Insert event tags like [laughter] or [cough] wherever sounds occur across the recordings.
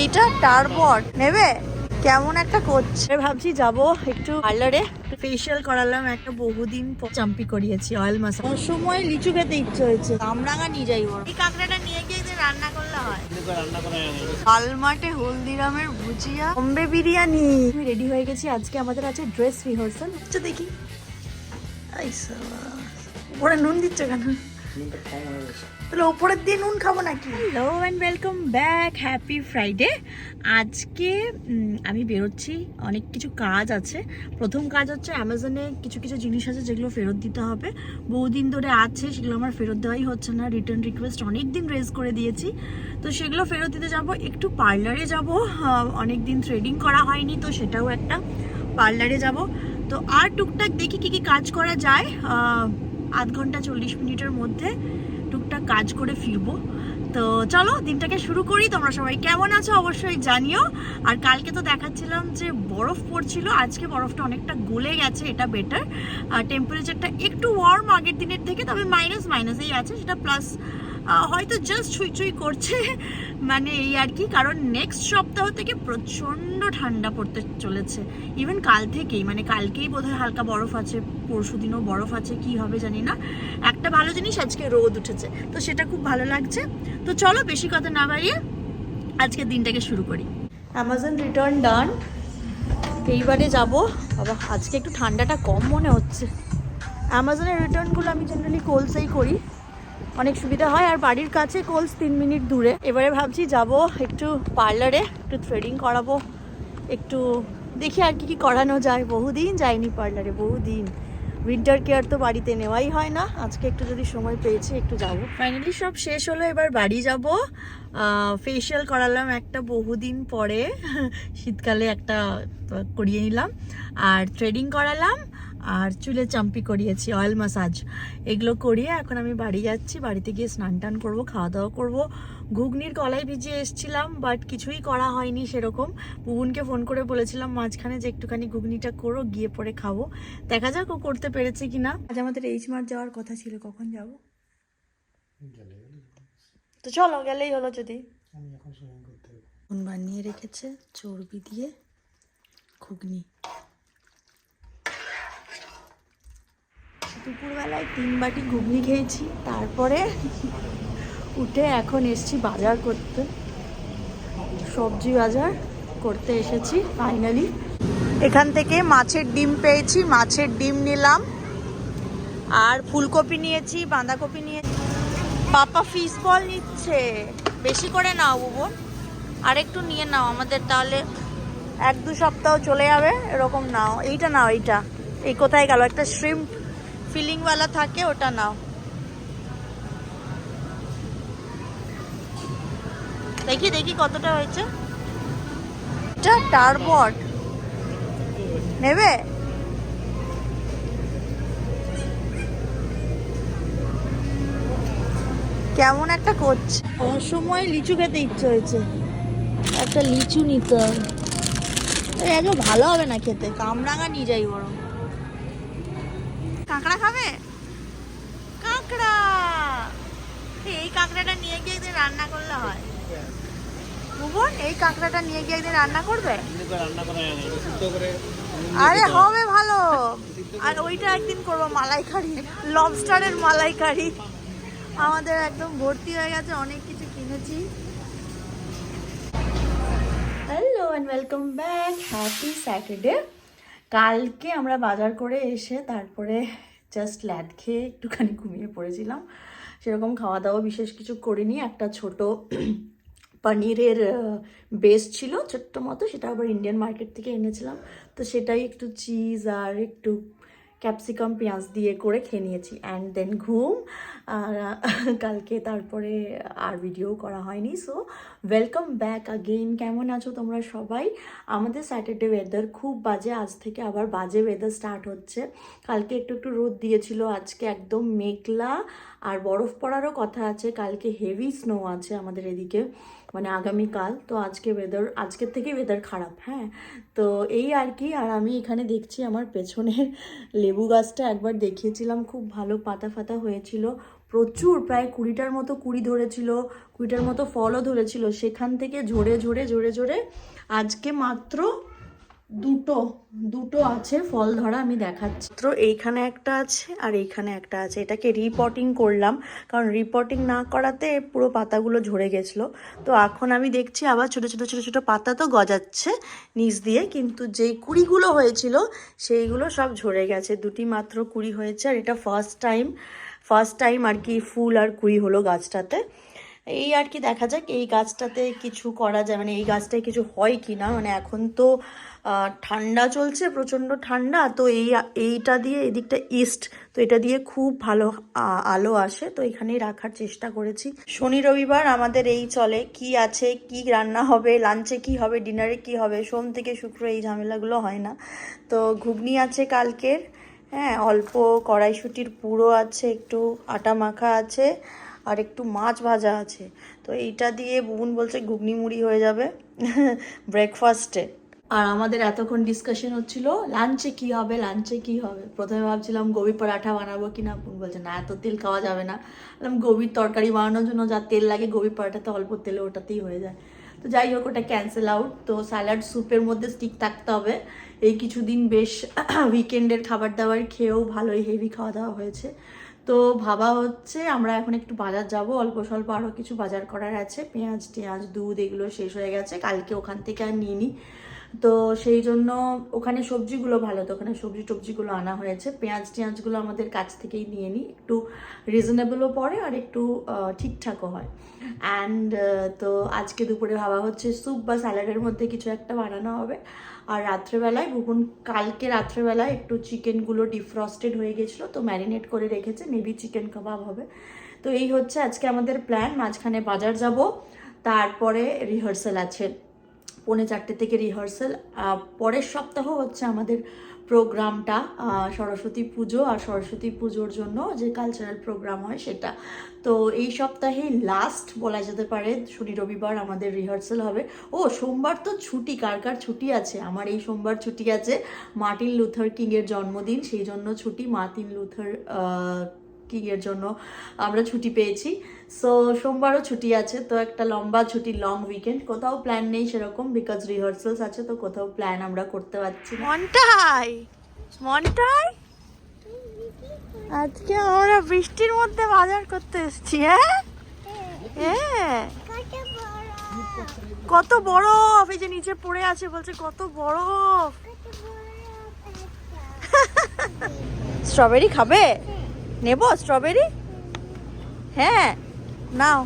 এইটা টারবট নেবে? কেমন একটা করছে। ভাবছি যাব একটু পার্লারে। ফেসিয়াল করালাম একটা বহুদিন চাম্পি করিয়েছি অয়েল মাসাজ সময় লিচু খেতে ইচ্ছে হয়েছে। কামরাঙা নিয়ে যাই এই কাঁকড়াটা নিয়ে গিয়ে একদিন রান্না করলে হয়। আলমাটে হলদিরামের ভুজিয়া। বম্বে বিরিয়ানি। আমি রেডি হয়ে গেছি। আজকে আমাদের আছে ড্রেস রিহার্সাল আচ্ছা দেখি। ওরা নুন দিচ্ছে কেন? তাহলে ওপরের দিয়ে নুন খাব নাকি? Hello and welcome back happy Friday আজকে আমি বেরোচ্ছি। অনেক কিছু কাজ আছে। প্রথম কাজ হচ্ছে অ্যামাজনে কিছু কিছু জিনিস আছে যেগুলো ফেরত দিতে হবে। বহুদিন ধরে আছে, সেগুলো আমার ফেরত দেওয়াই হচ্ছে না। রিটার্ন রিকোয়েস্ট অনেক দিন রেজ করে দিয়েছি। তো সেগুলো ফেরত দিতে যাব। একটু পার্লারে যাব। অনেক দিন থ্রেডিং করা হয়নি, তো সেটাও একটা পার্লারে যাব। তো আর টুকটাক দেখি কি কি কাজ করা যায়। আধ ঘণ্টা চল্লিশ মিনিটের মধ্যে টুকটাক কাজ করে ফিরবো। তো চলো, দিনটাকে শুরু করি। তোমরা সবাই কেমন আছো অবশ্যই জানিও। আর কালকে তো দেখাচ্ছিলাম যে বরফ পড়ছিল। আজকে বরফটা অনেকটা গলে গেছে, এটা বেটার আর টেম্পারেচারটা একটু ওয়ার্ম আগের দিনের থেকে, তবে মাইনাস মাইনাসেই আছে। সেটা প্লাস হয়তো জাস্ট ছুঁই ছুঁই করছে। মানে এই আর কি, কারণ নেক্সট সপ্তাহ থেকে প্রচণ্ড ঠান্ডা পড়তে চলেছে। ইভেন কাল থেকেই মানে কালকেই বোধহয় হালকা বরফ আছে, পরশু দিনও বরফ আছে, কি হবে জানি না। একটা ভালো জিনিস, আজকে রোদ উঠেছে, তো সেটা খুব ভালো লাগছে। তো চলো বেশি কথা না বাড়িয়ে আজকে দিনটাকে শুরু করি। অ্যামাজন রিটার্ন ডান এইবারে যাব। বাবা, আজকে একটু ঠান্ডাটা কম মনে হচ্ছে। অ্যামাজনের রিটার্নগুলো আমি জেনারেলি কোলসেই করি। অনেক সুবিধা হয়। আর বাড়ির কাছে কোলস তিন মিনিট দূরে। এবারে ভাবছি যাব একটু পার্লারে একটু থ্রেডিং করাবো। একটু দেখি আর কি কি করানো যায়। বহুদিন যাইনি পার্লারে বহুদিন। উইন্টার কেয়ার তো বাড়িতে নেওয়াই হয় না। আজকে একটু যদি সময় পেয়েছি একটু যাব। ফাইনালি সব শেষ হলো, এবার বাড়ি যাব। ফেসিয়াল করালাম একটা বহুদিন পরে। [laughs] শীতকালে একটা করিয়ে নিলাম। আর থ্রেডিং করালাম। আর চুলে চাম্পি করিয়েছি অয়েল মাসাজ এগুলো করিয়ে এখন আমি বাড়ি যাচ্ছি বাড়িতে গিয়ে স্নান টান করব খাওয়া দাওয়া করব। ঘুগনির কলাই ভিজিয়ে এসছিলাম বাট কিছুই করা হয়নি সেরকম। বুবুনকে ফোন করে বলেছিলাম মাঝখানে যে একটুখানি ঘুগনিটা করো গিয়ে পরে খাব। দেখা যাক ও করতে পেরেছে কিনা। আজ আমাদের এইচ মার্ট যাওয়ার কথা ছিল কখন যাব? তো চলো গেলেই হলো যদি। বানিয়ে রেখেছে চর্বি দিয়ে ঘুগনি। দুপুরবেলায় তিন বাটি ঘুগনি খেয়েছি, তারপরে উঠে এখন এসছি বাজার করতে। সবজি বাজার করতে এসেছি ফাইনালি এখান থেকে মাছের ডিম পেয়েছি, মাছের ডিম নিলাম। আর ফুলকপি নিয়েছি, বাঁধাকপি নিয়েছি। পাপা ফিস বল নিচ্ছে। বেশি করে নাও বুবন আর একটু নিয়ে নাও আমাদের, তাহলে এক দু সপ্তাহ চলে যাবে, এরকম নাও। এইটা নাও, এইটা। এই কোথায় গেল? একটা শ্রিম্প ফিলিংওয়ালা থাকে ওটা নাও। দেখি দেখি কতটা হয়েছে। এটা টারবট নেবে? কেমন একটা করছে। সময় লিচু খেতে ইচ্ছে হয়েছে। একটা লিচু নিতে হবে এই আগে ভালো হবে না খেতে। কামরাঙা নিয়ে যাই বরং। কাঁকড়া খাবে? কাঁকড়া! এই কাঁকড়াটা নিয়ে গিয়ে একদিন রান্না করলে হয়। ভুবন এই কাঁকড়াটা নিয়ে গিয়ে একদিন রান্না করবে? আরে হবে ভালো। আর ওইটা একদিন করব মালাইকারি, লবস্টারের মালাইকারি। আমাদের একদম ভর্তি হয়ে গেছে, অনেক কিছু কিনেছি। Hello and welcome back happy Saturday কালকে আমরা বাজার করে এসে তারপরে জাস্ট ল্যাদ খেয়ে একটুখানি ঘুমিয়ে পড়েছিলাম। সেরকম খাওয়া দাওয়া বিশেষ কিছু করিনি। একটা ছোট পনিরের বেস ছিল ছোট্ট মতো, সেটা আবার ইন্ডিয়ান মার্কেট থেকে এনেছিলাম। তো সেটাই একটু চিজ আর একটু ক্যাপসিকাম, পেঁয়াজ দিয়ে করে খেয়ে নিয়েছি। অ্যান্ড দেন ঘুম। আর কালকে তারপরে আর ভিডিও করা হয়নি। সো ওয়েলকাম ব্যাক আগেইন কেমন আছো তোমরা সবাই? আমাদের স্যাটারডে ওয়েদার খুব বাজে। আজ থেকে আবার বাজে ওয়েদার স্টার্ট হচ্ছে। কালকে একটু একটু রোদ দিয়েছিল। আজকে একদম মেঘলা। আর বরফ পড়ারও কথা আছে। কালকে হেভি স্নো আছে আমাদের এদিকে। মানে আগামীকাল, তো আজকে ওয়েদার আজকের থেকে ওয়েদার খারাপ হ্যাঁ? তো এই আর কি, আর আমি এখানে দেখছি আমার পেছনের লেবু গাছটা একবার দেখিয়েছিলাম, খুব ভালো পাতা ফাতা হয়েছিল। প্রচুর, প্রায় কুড়িটার মতো কুড়ি ধরেছিল, কুড়িটার মতো ফলও ধরেছিল। সেখান থেকে ঝরে ঝরে ঝরে ঝরে আজকে মাত্র দুটো দুটো আছে, ফল ধরা আমি দেখাচ্ছি। মাত্র এইখানে একটা আছে আর এইখানে একটা আছে। এটাকে রিপটিং করলাম, কারণ রিপটিং না করাতে পুরো পাতাগুলো ঝরে গেছিল। তো এখন আমি দেখছি আবার ছোট ছোট ছোট ছোট পাতা তো গজাচ্ছে নিচ দিয়ে, কিন্তু যেই কুড়িগুলো হয়েছিল সেইগুলো সব ঝরে গেছে। দুটি মাত্র কুড়ি হয়েছে আর এটা ফার্স্ট টাইম ফার্স্ট টাইম আর কি ফুল আর কুড়ি হলো গাছটাতে। এই আর কি দেখা যাক, এই গাছটাতে কিছু করা যায় মানে এই গাছটায় কিছু হয় কি না মানে এখন তো ঠান্ডা চলছে, প্রচণ্ড ঠান্ডা, তো এই, এইটা দিয়ে এদিকটা ইস্ট তো এটা দিয়ে খুব ভালো আলো আসে, তো এখানেই রাখার চেষ্টা করেছি। শনি রবিবার আমাদের এই চলে, কি আছে, কি রান্না হবে লাঞ্চে কি হবে ডিনারে কি হবে, সোম থেকে শুক্র এই ঝামেলাগুলো হয় না। তো ঘুগনি আছে কালকের হ্যাঁ অল্প কড়াইশুটির পুরো আছে, একটু আটা মাখা আছে, আর একটু মাছ ভাজা আছে। তো এইটা দিয়ে বুবুন বলছে, ঘুগনি মুড়ি হয়ে যাবে। [laughs] ব্রেকফাস্টে আর আমাদের এতক্ষণ ডিসকাশন হচ্ছিল লাঞ্চে কি হবে লাঞ্চে কি হবে? প্রথমে ভাবছিলাম গোবি পরাঠা বানাবো কি না বলছে, না, এত তেল খাওয়া যাবে না। বললাম গোবির তরকারি বানানোর জন্য যা তেল লাগে গোবি পরাঠাতে অল্প তেলে ওটাতেই হয়ে যায়। তো যাই হোক, ওটা ক্যান্সেল আউট তো স্যালাড স্যুপের মধ্যে স্টিক থাকতে হবে। এই কিছুদিন বেশ উইকেন্ডের খাবার দাবার খেয়েও ভালোই হেভি খাওয়া দাওয়া হয়েছে। তো ভাবা হচ্ছে, আমরা এখন একটু বাজার যাব। অল্প স্বল্প আরও কিছু বাজার করার আছে। পেঁয়াজ, টেঁয়াজ, দুধ এগুলো শেষ হয়ে গেছে। কালকে ওখান থেকে আর নিয়ে নিই তো সেই জন্য ওখানে সবজিগুলো ভালো, তো ওখানে সবজি টবজিগুলো আনা হয়েছে। পেঁয়াজ টেঁয়াজগুলো আমাদের কাছ থেকেই নিয়ে নিই। একটু রিজনেবলও পড়ে আর একটু ঠিকঠাকও হয়। অ্যান্ড তো আজকে দুপুরে ভাবা হচ্ছে স্যুপ বা স্যালাডের মধ্যে কিছু একটা বানানো হবে। আর রাত্রেবেলায় বুকুন কালকে রাত্রেবেলায় একটু চিকেনগুলো ডিফ্রস্টেড হয়ে গেছিল, তো ম্যারিনেট করে রেখেছে মেবি চিকেন কাবাব হবে। তো এই হচ্ছে আজকে আমাদের প্ল্যান মাঝখানে বাজার যাব, তারপরে রিহার্সাল আছে। পৌনে চারটে থেকে রিহার্সাল পরের সপ্তাহ হচ্ছে আমাদের প্রোগ্রামটা সরস্বতী পুজো আর সরস্বতী পুজোর জন্য যে কালচারাল প্রোগ্রাম হয় সেটা। তো এই সপ্তাহে লাস্ট বলা যেতে পারে, শনি রবিবার আমাদের রিহার্সাল হবে। ও, সোমবার তো ছুটি, কার কার ছুটি আছে? আমার এই সোমবার ছুটি আছে, মার্টিন লুথার কিংয়ের জন্মদিন, সেই জন্য ছুটি মার্টিন লুথার আহ, কিংয়ের জন্য আমরা ছুটি পেয়েছি। সো সোমবারও ছুটি আছে তো একটা লম্বা ছুটি লং উইকেন্ড কোথাও প্ল্যান নেই সেরকম বিকজ রিহার্সালস আছে তো কোথাও প্ল্যান আমরা করতে পারছি মনটাই! মনটাই! আজকে আমরা বৃষ্টির মধ্যে বাজার করতে এসেছি হ্যাঁ? হ্যাঁ। কত বরফ এই যে নিচে পড়ে আছে বলছে কত বরফ [laughs] স্ট্রবেরি খাবে? নেব স্ট্রবেরি হ্যাঁ নাও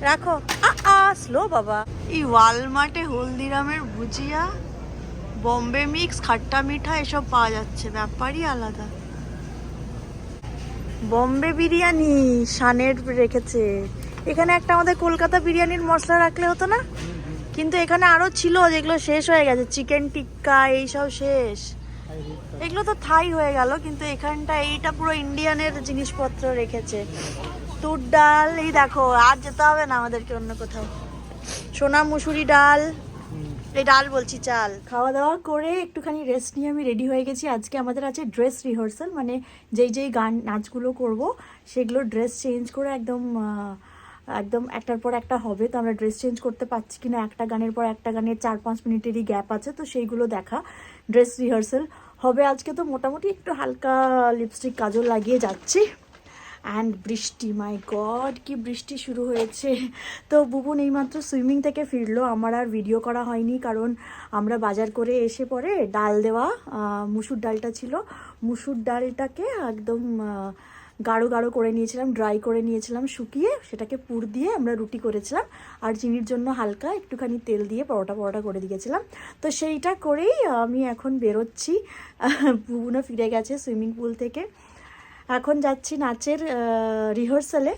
রাখো। আ স্লো বাবা। এই ওয়ালমার্টে হলদিরামের ভুজিয়া বম্বে মিক্স খাট্টা মিঠা এসব পাওয়া যাচ্ছে। ব্যাপারই আলাদা। বম্বে বিরিয়ানি শানের রেখেছে। এখানে একটা আমাদের কলকাতা বিরিয়ানির মশলা রাখলে হতো না? কিন্তু এখানে আরও ছিল যেগুলো শেষ হয়ে গেছে। চিকেন টিক্কা এইসব শেষ। এগুলো তো থাই হয়ে গেল, কিন্তু এখানটা এইটা পুরো ইন্ডিয়ানের জিনিসপত্র রেখেছে। তুর ডাল, এই দেখো, আর যেতে হবে না আমাদেরকে অন্য কোথাও। সোনা মুসুরি ডাল, এই ডাল বলছি, চাল। খাওয়া দাওয়া করে একটুখানি রেস্ট নিয়ে আমি রেডি হয়ে গেছি। আজকে আমাদের আছে ড্রেস রিহার্সাল মানে যেই যেই গান, নাচগুলো করব, সেগুলো ড্রেস চেঞ্জ করে একদম একদম একটার পর একটা হবে। তো আমরা ড্রেস চেঞ্জ করতে পারছি কিনা, একটা গানের পর একটা গানের চার পাঁচ মিনিটেরই গ্যাপ আছে, তো সেইগুলো দেখা। ড্রেস রিহার্সাল হবে। আজকে তো মোটামুটি একটু হালকা লিপস্টিক কাজল লাগিয়ে যাচ্ছি। অ্যান্ড বৃষ্টি মাই গড কি বৃষ্টি শুরু হয়েছে। তো বুবুন এইমাত্র সুইমিং থেকে ফিরলো। আমার আর ভিডিও করা হয়নি, কারণ আমরা বাজার করে এসে পরে ডাল দেওয়া মুসুর ডালটা ছিল। মুসুর ডালটাকে একদম গাঢ় গাঢ় করে নিয়েছিলাম ড্রাই করে নিয়েছিলাম, শুকিয়ে সেটাকে পুর দিয়ে আমরা রুটি করেছিলাম। আর চিনির জন্য হালকা একটুখানি তেল দিয়ে পরোটা পরোটা করে দিয়েছিলাম। তো সেইটা করেই আমি এখন বেরোচ্ছি। বুবুনও ফিরে গেছে সুইমিং পুল থেকে। এখন যাচ্ছি নাচের রিহার্সালে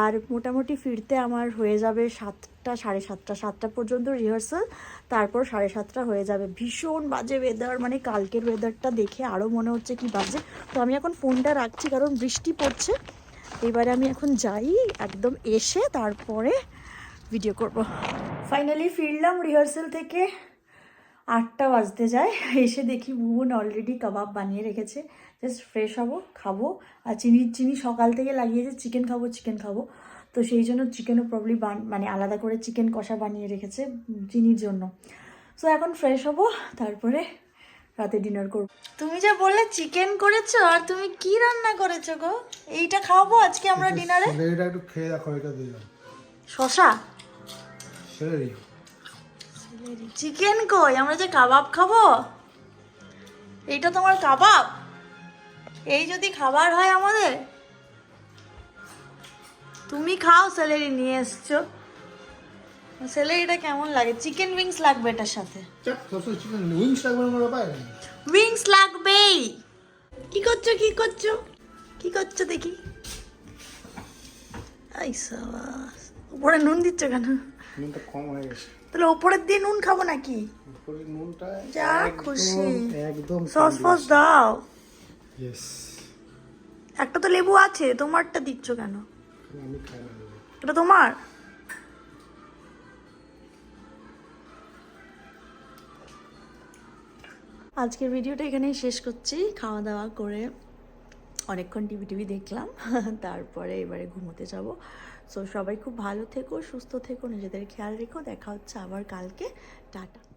আর মোটামুটি ফিরতে আমার হয়ে যাবে সাতটা সাড়ে সাতটা সাতটা পর্যন্ত রিহার্সাল তারপর সাড়ে সাতটা হয়ে যাবে। ভীষণ বাজে ওয়েদার মানে কালকের ওয়েদারটা দেখে আরও মনে হচ্ছে কি বাজে। তো আমি এখন ফোনটা রাখছি, কারণ বৃষ্টি পড়ছে। এবারে আমি এখন যাই, একদম এসে তারপরে ভিডিও করব। ফাইনালি ফিরলাম রিহার্সাল থেকে আটটা বাজতে যায়। এসে দেখি বুবন অলরেডি কাবাব বানিয়ে রেখেছে। জাস্ট ফ্রেশ হব, খাব। আর চিনি চিনি সকাল থেকে লাগিয়েছে চিকেন খাব চিকেন খাব। তো সেই জন্য চিকেনও প্রবলি মানে আলাদা করে চিকেন কষা বানিয়ে রেখেছে চিনির জন্য। সো এখন ফ্রেশ হব তারপরে রাতে ডিনার করব। তুমি যে বললে চিকেন করেছ আর তুমি কি রান্না করেছ গো? এইটা খাওয়াবো আজকে আমরা ডিনারে এটা একটু খেয়ে দেখো এটা দিলাম শশা সেই চিকেন কই? আমরা যে কাবাব খাব? এইটা তোমার কাবাব? এই যদি খাবার হয় আমাদের? তুমি খাও স্যালারি নিয়ে এসছো। স্যালারিটা কেমন লাগে? চিকেন উইংস লাগবে এটার সাথে। উইংস লাগবে না উইংস লাগবেই। কি করছ কি করছ? কি করছ দেখি। আই সাবাস। উপরে নুন দিচ্ছ কেন? নুনটা কম হয়ে গেছে। তাহলে ওপরের দিয়ে নুন খাব নাকি? নুনটা যা খুশি। একদম সস ফস দাও। ইয়েস একটা তো লেবু আছে তোমারটা দিচ্ছ কেন। এটা তোমার? আজকের ভিডিওটা এখানেই শেষ করছি। খাওয়া দাওয়া করে অনেকক্ষণ টিভি টিভি দেখলাম, [laughs] তারপরে এবারে ঘুমোতে যাব। সো সবাই খুব ভালো থেকো, সুস্থ থেকো, নিজেদের খেয়াল রেখো। দেখা হচ্ছে আবার কালকে। টাটা।